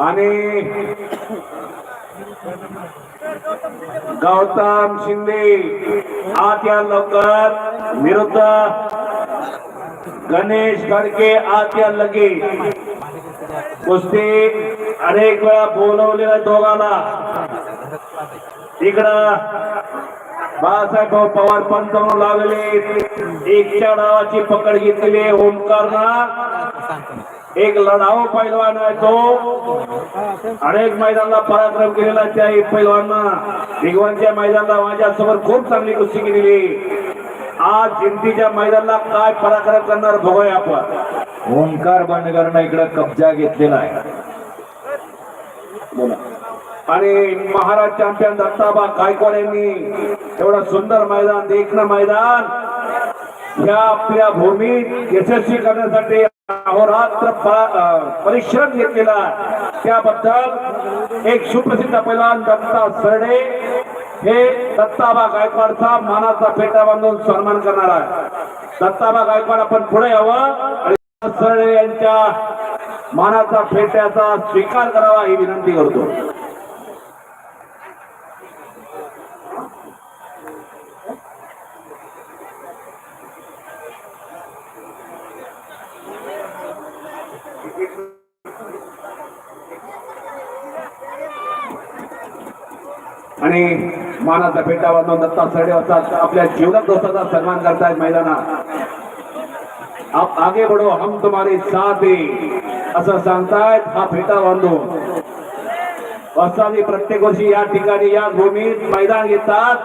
आणि गौतम शिंदे आज या लवकर विरुद्ध गणेश गडके आज या लगे. कुस्ती अनेक वेळा बोलवलेल्या दोघाला. इकडं बाळासाहेब भाऊ पवार पंत म्हणून एकच्या नावाची पकड घेतलेली आहे ओमकारना. एक लढाव पैलवान आहे तो. अनेक मैदानाला पराक्रम केलेला त्या पैलवांना भिगवानच्या मैदानाला माझ्यासोबत खूप चांगली कुस्ती केलेली आज जिंतीच्या मैदानाला काय पराक्रम करणार बघूया आपण. ओंकार बांडकरांना इकडे कब्जा घेतलेला आहे. बोला. आणि महाराज चॅम्पियन दत्ताबा गायकवाड यांनी एवढं सुंदर मैदान देखणं मैदान या आपल्या भूमीत यशस्वी करण्यासाठी अहोरात्र परिश्रम घेतलेला त्याबद्दल एक सुप्रसिद्ध पैलवान दत्ता सरडे हे दत्ताबा गायकवाडचा मानाचा फेटा बांधून सन्मान करणार आहे दत्ताबा गायकवाड आपण पुढे यावं. आणि सरडे यांच्या मानाचा फेट्याचा स्वीकार करावा ही विनंती करतो. आणि मानाचा फेटा बांधून दत्ता सरडे असतात. आपल्या जीवनात दोस्ताचा सन्मान करतायत मैदानात आप आगे बढो हम तुम्हारे साथ है. असं सांगतायत हा फेटा बांधून वस्तादी प्रत्येक वर्षी या ठिकाणी या भूमीत मैदान घेतात.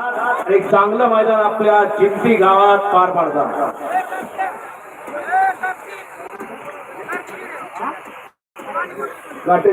आणि चांगलं मैदान आपल्या चिंती गावात पार पाडतात. কাটে